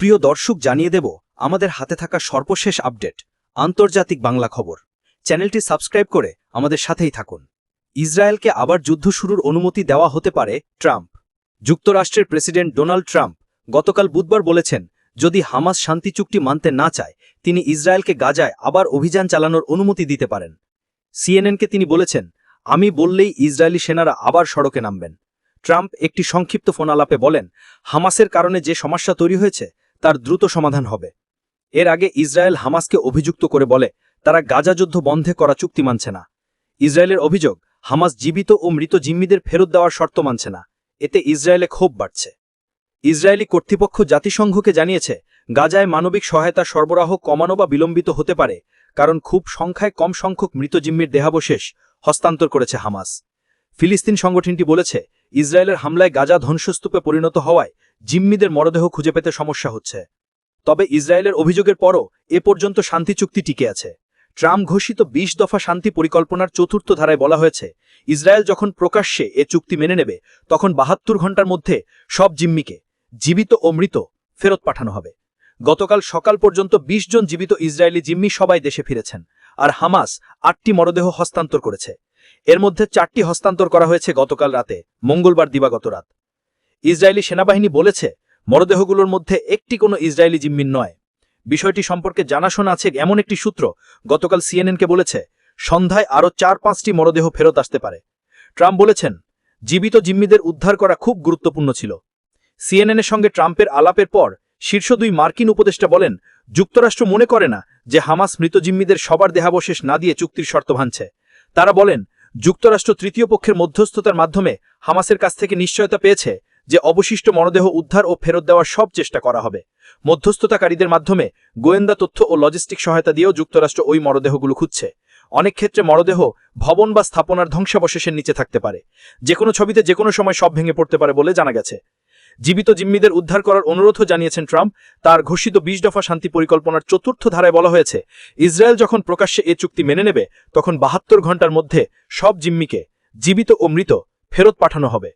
প্রিয় দর্শক, জানিয়ে দেব, আমাদের হাতে থাকা সর্বশেষ আপডেট, আন্তর্জাতিক বাংলা খবর। চ্যানেলটি সাবস্ক্রাইব করে আমাদের সাথেই থাকুন। ইসরায়েলকে আবার যুদ্ধ শুরুর অনুমতি দেওয়া হতে পারে ট্রাম্প। যুক্তরাষ্ট্রের প্রেসিডেন্ট ডোনাল্ড ট্রাম্প গতকাল বুধবার বলেছেন, যদি হামাস শান্তি চুক্তি মানতে না চায়, তিনি ইসরায়েলকে গাজায় আবার অভিযান চালানোর অনুমতি দিতে পারেন। সিএনএনকে তিনি বলেছেন, আমি বললেই ইসরায়েলি সেনারা আবার সড়কে নামবেন। ট্রাম্প একটি সংক্ষিপ্ত ফোনালাপে বলেন, হামাসের কারণে যে সমস্যা তৈরি হয়েছে তার দ্রুত সমাধান হবে। এর আগে ইসরায়েল হামাসকে অভিযুক্ত করে বলে, তারা গাজা যুদ্ধ বন্ধে করা চুক্তি মানছে না। ইসরায়েলের অভিযোগ, হামাস জীবিত ও মৃত জিম্মিদের ফেরত দেওয়ার শর্ত মানছে না। এতে ইসরায়েলে ক্ষোভ বাড়ছে। ইসরায়েলি কর্তৃপক্ষ জাতিসংঘকে জানিয়েছে, গাজায় মানবিক সহায়তা সরবরাহ কমানো বা বিলম্বিত হতে পারে, কারণ খুব সংখ্যায় কম সংখ্যক মৃত জিম্মির দেহাবশেষ হস্তান্তর করেছে হামাস। ফিলিস্তিন সংগঠনটি বলেছে, ইসরায়েলের হামলায় গাজা ধ্বংসস্তূপে পরিণত হওয়ায় জিম্মিদের মরদেহ খুঁজে পেতে সমস্যা হচ্ছে। তবে ইসরায়েলের অভিযোগের পরও এ পর্যন্ত শান্তি চুক্তি টিকে আছে। ট্রাম্প ঘোষিত বিশ দফা শান্তি পরিকল্পনার চতুর্থ ধারায় বলা হয়েছে, ইসরায়েল যখন প্রকাশ্যে এ চুক্তি মেনে নেবে, তখন বাহাত্তর ঘণ্টার মধ্যে সব জিম্মিকে, জীবিত ও মৃত, ফেরত পাঠানো হবে। গতকাল সকাল পর্যন্ত ২০ জন জীবিত ইসরায়েলি জিম্মি সবাই দেশে ফিরেছেন, আর হামাস আটটি মরদেহ হস্তান্তর করেছে। এর মধ্যে চারটি হস্তান্তর করা হয়েছে গতকাল রাতে, মঙ্গলবার দিবাগত রাত। ইসরায়েলি সেনাবাহিনী বলেছে, মরদেহগুলোর মধ্যে একটি কোনো ইসরায়েলি জিম্মির নয়। বিষয়টি সম্পর্কে জানাশোনা আছে এমন একটি সূত্র, গতকাল সিএনএনকে বলেছে, সন্ধ্যায় আরও চার পাঁচটি মরদেহ ফেরত আসতে পারে। ট্রাম্প বলেছেন, জীবিত জিম্মিদের উদ্ধার করা খুব গুরুত্বপূর্ণ ছিল। সিএনএনের সঙ্গে ট্রাম্পের আলাপের পর শীর্ষ দুই মার্কিন উপদেষ্টা বলেন, যুক্তরাষ্ট্র মনে করে না যে হামাস মৃত জিম্মিদের সবার দেহাবশেষ না দিয়ে চুক্তির শর্ত ভাঙছে। তারা বলেন, যুক্তরাষ্ট্র তৃতীয় পক্ষের মধ্যস্থতার মাধ্যমে হামাসের কাছ থেকে নিশ্চয়তা পেয়েছে যে অবশিষ্ট মরদেহ উদ্ধার ও ফেরত দেওয়ার সব চেষ্টা করা হবে। মধ্যস্থতাকারীদের মাধ্যমে গোয়েন্দা তথ্য ও লজিস্টিক সহায়তা দিয়েও যুক্তরাষ্ট্র ওই মরদেহগুলো খুঁজছে। অনেক ক্ষেত্রে মরদেহ ভবন বা স্থাপনার ধ্বংসাবশেষের নিচে থাকতে পারে। যে কোনো ছবিতে যে কোনো সময় সব ভেঙে পড়তে পারে বলে জানা গেছে। জীবিত জিম্মিদের উদ্ধার করার অনুরোধও জানিয়েছেন ট্রাম্প। তার ঘোষিত বিশ দফা শান্তি পরিকল্পনার চতুর্থ ধারায় বলা হয়েছে, ইসরায়েল যখন প্রকাশ্যে এ চুক্তি মেনে নেবে, তখন বাহাত্তর ঘণ্টার মধ্যে সব জিম্মিকে জীবিত ও মৃত ফেরত পাঠানো হবে।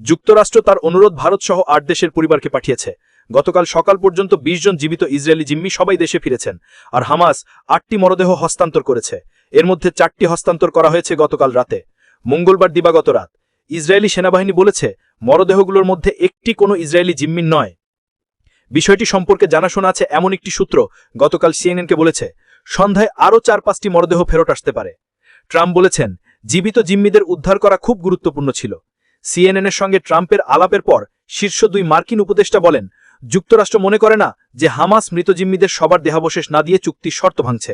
যুক্তরাষ্ট্র তার অনুরোধ ভারত সহ আট দেশের পরিবারকে পাঠিয়েছে। গতকাল সকাল পর্যন্ত ২০ জন জীবিত ইসরায়েলি জিম্মি সবাই দেশে ফিরেছেন আর হামাস আটটি মরদেহ হস্তান্তর করেছে। এর মধ্যে চারটি হস্তান্তর করা হয়েছে গতকাল রাতে। মঙ্গলবার দিবাগত রাত, ইসরায়েলি সেনাবাহিনী বলেছে, মরদেহগুলোর মধ্যে একটি কোনো ইসরায়েলি জিম্মির নয়। বিষয়টি সম্পর্কে জানাশোনা আছে এমন একটি সূত্র গতকাল সিএনএনকে বলেছে, সন্ধ্যায় আরও চার পাঁচটি মরদেহ ফেরত আসতে পারে। ট্রাম্প বলেছেন, জীবিত জিম্মিদের উদ্ধার করা খুব গুরুত্বপূর্ণ ছিল। সিএনএনের সঙ্গে ট্রাম্পের আলাপের পর শীর্ষ দুই মার্কিন উপদেষ্টা বলেন, যুক্তরাষ্ট্র মনে করে না যে হামাস মৃতজিম্মিদের সবার দেহাবশেষ না দিয়ে চুক্তির শর্ত ভাঙছে।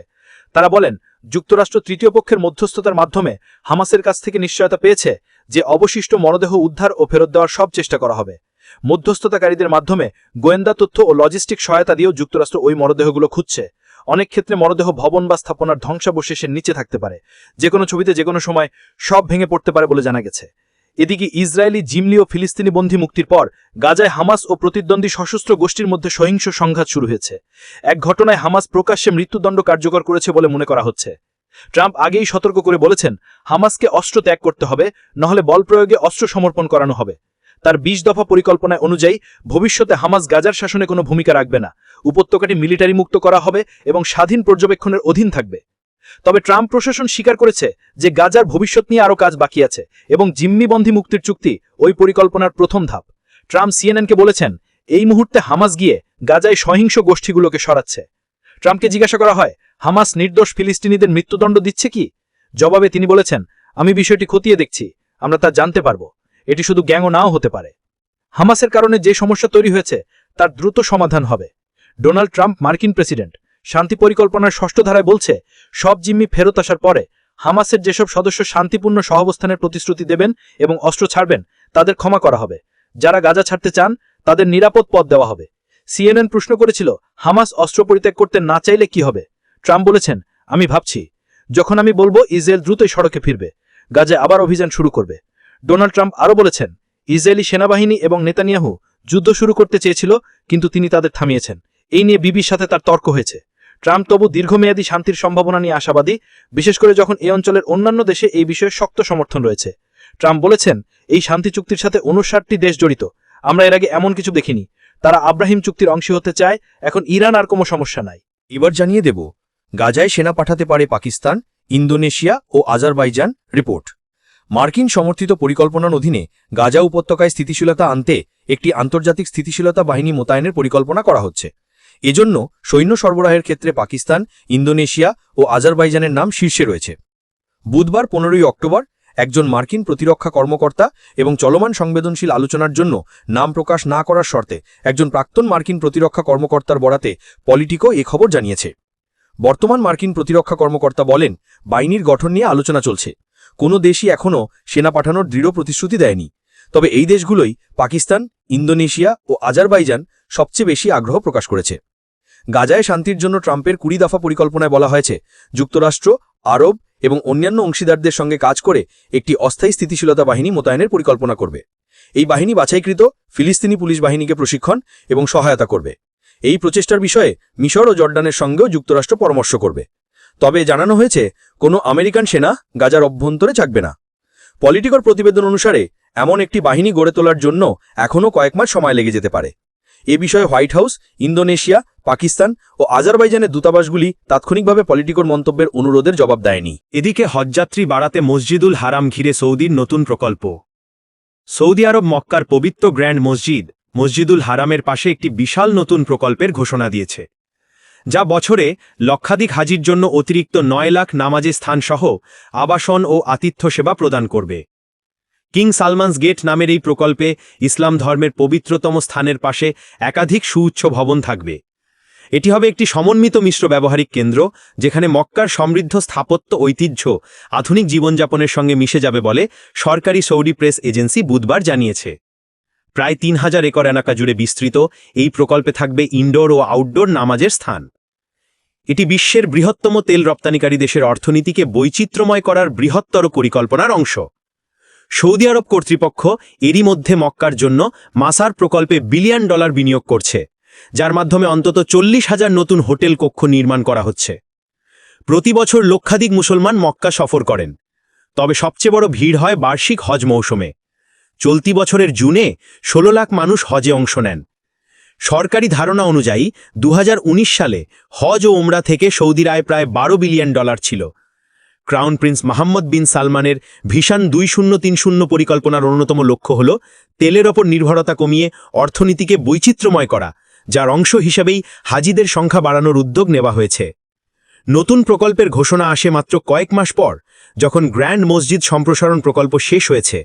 তারা বলেন, যুক্তরাষ্ট্র তৃতীয় পক্ষের মধ্যস্থতার মাধ্যমে হামাসের কাছ থেকে নিশ্চয়তা পেয়েছে যে অবশিষ্ট মরদেহ উদ্ধার ও ফেরত দেওয়ার সব চেষ্টা করা হবে। মধ্যস্থতাকারীদের মাধ্যমে গোয়েন্দা তথ্য ও লজিস্টিক সহায়তা দিয়েও যুক্তরাষ্ট্র ওই মরদেহগুলো খুঁজছে। অনেক ক্ষেত্রে মরদেহ ভবন বা স্থাপনার ধ্বংসাবশেষের নিচে থাকতে পারে। যে কোনো ছবিতে যে কোনো সময় সব ভেঙে পড়তে পারে বলে জানা গেছে। এদিকে ইসরায়েলি জিমলি ও ফিলিস্তিনি বন্দী মুক্তির পর গাজায় হামাস ও প্রতিদ্বন্দ্বী সশস্ত্র গোষ্ঠীর মধ্যে সহিংস সংঘাত শুরু হয়েছে। এক ঘটনায় হামাস প্রকাশ্যে মৃত্যুদণ্ড কার্যকর করেছে বলে মনে করা হচ্ছে। ট্রাম্প আগেই সতর্ক করে বলেছেন, হামাসকে অস্ত্র ত্যাগ করতে হবে, নহলে বল প্রয়োগে অস্ত্র সমর্পণ করানো হবে। তার বিশ দফা পরিকল্পনায় অনুযায়ী ভবিষ্যতে হামাস গাজার শাসনে কোনো ভূমিকা রাখবে না। উপত্যকাটি মিলিটারি মুক্ত করা হবে এবং স্বাধীন পর্যবেক্ষণের অধীন থাকবে। তবে ট্রাম্প প্রশাসন স্বীকার করেছে যে গাজার ভবিষ্যৎ নিয়ে আরও কাজ বাকি আছে এবং জিম্মিবন্ধী মুক্তির চুক্তি ওই পরিকল্পনার প্রথম ধাপ। ট্রাম্প সিএনএনকে বলেছেন, এই মুহূর্তে হামাস গিয়ে গাজায় সহিংস গোষ্ঠীগুলোকে সরাচ্ছে। ট্রাম্পকে জিজ্ঞাসা করা হয়, হামাস নির্দোষ ফিলিস্তিনিদের মৃত্যুদণ্ড দিচ্ছে কি? জবাবে তিনি বলেছেন, আমি বিষয়টি খতিয়ে দেখছি, আমরা তা জানতে পারব। এটি শুধু গ্যাংও নাও হতে পারে। হামাসের কারণে যে সমস্যা তৈরি হয়েছে, তার দ্রুত সমাধান হবে। ডোনাল্ড ট্রাম্প মার্কিন প্রেসিডেন্ট। শান্তি পরিকল্পনার ষষ্ঠ ধারায় বলছে, সব জিম্মি ফেরত আসার পরে হামাসের যেসব সদস্য শান্তিপূর্ণ সহাবস্থানের প্রতিশ্রুতি দেবেন এবং অস্ত্র ছাড়বেন, তাদের ক্ষমা করা হবে। যারা গাজা ছাড়তে চান, তাদের নিরাপদ পথ দেওয়া হবে। সিএনএন প্রশ্ন করেছিল, হামাস অস্ত্র পরিত্যাগ করতে না চাইলে কি হবে? ট্রাম্প বলেছেন, আমি ভাবছি, যখন আমি বলব, ইসরায়েল দ্রুতই সড়কে ফিরবে, গাজে আবার অভিযান শুরু করবে। ডোনাল্ড ট্রাম্প আরও বলেছেন, ইসরায়েলি সেনাবাহিনী এবং নেতানিয়াহু যুদ্ধ শুরু করতে চেয়েছিল, কিন্তু তিনি তাদের থামিয়েছেন। এই নিয়ে বিবির সাথে তার তর্ক হয়েছে। ট্রাম্প তবু দীর্ঘমেয়াদী শান্তির সম্ভাবনা নিয়ে আশাবাদী, বিশেষ করে যখন এই অঞ্চলের অন্যান্য দেশে এই বিষয়ে শক্ত সমর্থন রয়েছে। ট্রাম্প বলেছেন, এই শান্তি চুক্তির সাথে উনষাটটি দেশ জড়িত। আমরা এর আগে এমন কিছু দেখিনি। তারা আব্রাহিম চুক্তির অংশ হতে চায়, এখন ইরান আর কোনো সমস্যা নাই। এবার জানিয়ে দেব, গাজায় সেনা পাঠাতে পারে পাকিস্তান, ইন্দোনেশিয়া ও আজারবাইজান, রিপোর্ট। মার্কিন সমর্থিত পরিকল্পনার অধীনে গাজা উপত্যকায় স্থিতিশীলতা আনতে একটি আন্তর্জাতিক স্থিতিশীলতা বাহিনী মোতায়েনের পরিকল্পনা করা হচ্ছে। এজন্য সৈন্য সরবরাহের ক্ষেত্রে পাকিস্তান, ইন্দোনেশিয়া ও আজারবাইজানের নাম শীর্ষে রয়েছে। বুধবার পনেরোই অক্টোবর একজন মার্কিন প্রতিরক্ষা কর্মকর্তা এবং চলমান সংবেদনশীল আলোচনার জন্য নাম প্রকাশ না করার শর্তে একজন প্রাক্তন মার্কিন প্রতিরক্ষা কর্মকর্তার বরাতে পলিটিকো এ খবর জানিয়েছে। বর্তমান মার্কিন প্রতিরক্ষা কর্মকর্তা বলেন, বাহিনীর গঠন নিয়ে আলোচনা চলছে। কোনো দেশই এখনও সেনা পাঠানোর দৃঢ় প্রতিশ্রুতি দেয়নি। তবে এই দেশগুলোই পাকিস্তান, ইন্দোনেশিয়া ও আজারবাইজান সবচেয়ে বেশি আগ্রহ প্রকাশ করেছে। গাজায় শান্তির জন্য ট্রাম্পের কুড়ি দফা পরিকল্পনায় বলা হয়েছে, যুক্তরাষ্ট্র, আরব এবং অন্যান্য অংশীদারদের সঙ্গে কাজ করে একটি অস্থায়ী স্থিতিশীলতা বাহিনী মোতায়েনের পরিকল্পনা করবে। এই বাহিনী বাছাইকৃত ফিলিস্তিনি পুলিশ বাহিনীকে প্রশিক্ষণ এবং সহায়তা করবে। এই প্রচেষ্টার বিষয়ে মিশর ও জর্ডানের সঙ্গেও যুক্তরাষ্ট্র পরামর্শ করবে। তবে জানানো হয়েছে, কোনো আমেরিকান সেনা গাজার অভ্যন্তরে থাকবে না। পলিটিকর প্রতিবেদন অনুসারে, এমন একটি বাহিনী গড়ে তোলার জন্য এখনও কয়েক মাস সময় লেগে যেতে পারে। এ বিষয়ে হোয়াইট হাউস, ইন্দোনেশিয়া, পাকিস্তান ও আজারবাইজানের দূতাবাসগুলি তাৎক্ষণিকভাবে পলিটিকর মন্তব্যের অনুরোধের জবাব দেয়নি। এদিকে হজযাত্রী বাড়াতে মসজিদুল হারাম ঘিরে সৌদির নতুন প্রকল্প। সৌদি আরব মক্কার পবিত্র গ্র্যান্ড মসজিদ, মসজিদুল হারামের পাশে একটি বিশাল নতুন প্রকল্পের ঘোষণা দিয়েছে। যা বছরে লক্ষাধিক হাজির জন্য অতিরিক্ত নয় লাখ নামাজে স্থানসহ আবাসন ও আতিথ্য সেবা প্রদান করবে। কিং সালমানস গেট নামের এই প্রকল্পে ইসলাম ধর্মের পবিত্রতম স্থানের পাশে একাধিক সুউচ্চ ভবন থাকবে। এটি হবে একটি সমন্বিত মিশ্র ব্যবহারিক কেন্দ্র, যেখানে মক্কার সমৃদ্ধ স্থাপত্য ঐতিহ্য আধুনিক জীবনযাপনের সঙ্গে মিশে যাবে বলে সরকারি সৌদি প্রেস এজেন্সি বুধবার জানিয়েছে। প্রায় তিন হাজার একর এলাকা জুড়ে বিস্তৃত এই প্রকল্পে থাকবে ইনডোর ও আউটডোর নামাজের স্থান। এটি বিশ্বের বৃহত্তম তেল রপ্তানিকারী দেশের অর্থনীতিকে বৈচিত্র্যময় করার বৃহত্তর পরিকল্পনার অংশ। সৌদি আরব কর্তৃপক্ষ এরই মধ্যে মক্কার জন্য মাসার প্রকল্পে বিলিয়ন ডলার বিনিয়োগ করছে, যার মাধ্যমে অন্তত চল্লিশ হাজার নতুন হোটেল কক্ষ নির্মাণ করা হচ্ছে। প্রতি বছর লক্ষাধিক মুসলমান মক্কা সফর করেন। তবে সবচেয়ে বড় ভিড় হয় বার্ষিক হজ মৌসুমে। চলতি বছরের জুনে ১৬ লাখ মানুষ হজে অংশ নেন। সরকারি ধারণা অনুযায়ী দু হাজার উনিশ সালে হজ ও ওমরা থেকে সৌদির আয় প্রায় বারো বিলিয়ন ডলার ছিল। ক্রাউন প্রিন্স মোহাম্মদ বিন সালমানের ভিশন দুই শূন্য তিন শূন্য পরিকল্পনার অন্যতম লক্ষ্য হল তেলের ওপর নির্ভরতা কমিয়ে অর্থনীতিকে বৈচিত্র্যময় করা, যার অংশ হিসেবেই হাজিদের সংখ্যা বাড়ানোর উদ্যোগ নেওয়া হয়েছে। নতুন প্রকল্পের ঘোষণা আসে মাত্র কয়েক মাস পর, যখন গ্র্যান্ড মসজিদ সম্প্রসারণ প্রকল্প শেষ হয়েছে,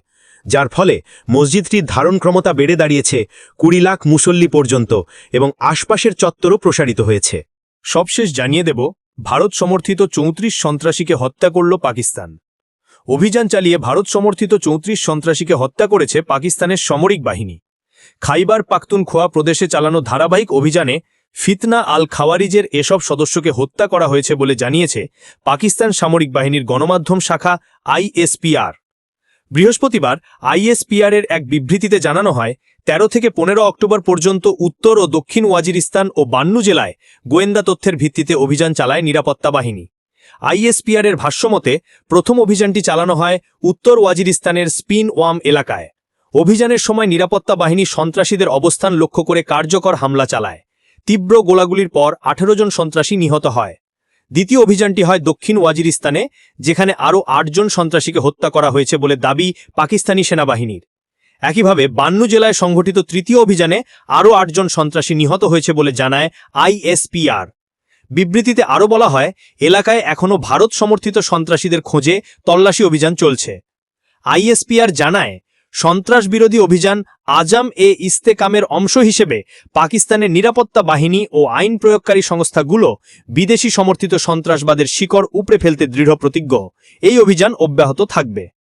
যার ফলে মসজিদটির ধারণ ক্ষমতা বেড়ে দাঁড়িয়েছে কুড়ি লাখ মুসল্লি পর্যন্ত এবং আশপাশের চত্বরও প্রসারিত হয়েছে। সবশেষ জানিয়ে দেব ভারত সমর্থিত চৌত্রিশ সন্ত্রাসীকে হত্যা করল পাকিস্তান। অভিযান চালিয়ে ভারত সমর্থিত চৌত্রিশ সন্ত্রাসীকে হত্যা করেছে পাকিস্তানের সামরিক বাহিনী। খাইবার পাখতুনখোয়া প্রদেশে চালানো ধারাবাহিক অভিযানে ফিতনা আল খাওয়ারিজের এসব সদস্যকে হত্যা করা হয়েছে বলে জানিয়েছে পাকিস্তান সামরিক বাহিনীর গণমাধ্যম শাখা আইএসপিআর। বৃহস্পতিবার আইএসপিআর এর এক বিবৃতিতে জানানো হয় ১৩ থেকে পনেরো অক্টোবর পর্যন্ত উত্তর ও দক্ষিণ ওয়াজিরিস্তান ও বান্নু জেলায় গোয়েন্দা তথ্যের ভিত্তিতে অভিযান চালায় নিরাপত্তা বাহিনী। আইএসপিআর এর ভাষ্যমতে প্রথম অভিযানটি চালানো হয় উত্তর ওয়াজিরিস্তানের স্পিন ওয়াম এলাকায়। অভিযানের সময় নিরাপত্তা বাহিনী সন্ত্রাসীদের অবস্থান লক্ষ্য করে কার্যকর হামলা চালায়। তীব্র গোলাগুলির পর আঠেরো জন সন্ত্রাসী নিহত হয়। দ্বিতীয় অভিযানটি হয় দক্ষিণ ওয়াজিরিস্তানে, যেখানে আরও আটজন সন্ত্রাসীকে হত্যা করা হয়েছে বলে দাবি পাকিস্তানি সেনাবাহিনীর। একইভাবে বান্নু জেলায় সংঘটিত তৃতীয় অভিযানে আরও আটজন সন্ত্রাসী নিহত হয়েছে বলে জানায় আইএসপিআর। বিবৃতিতে আরও বলা হয়, এলাকায় এখনও ভারত সমর্থিত সন্ত্রাসীদের খোঁজে তল্লাশি অভিযান চলছে। আইএসপিআর জানায় সন্ত্রাস বিরোধী অভিযান আজাম এ ইস্তেকামের অংশ হিসেবে পাকিস্তানের নিরাপত্তা বাহিনী ও আইন প্রয়োগকারী সংস্থাগুলো বিদেশি সমর্থিত সন্ত্রাসবাদের শিকড় উপড়ে ফেলতে দৃঢ় প্রতিজ্ঞ এই অভিযান অব্যাহত থাকবে।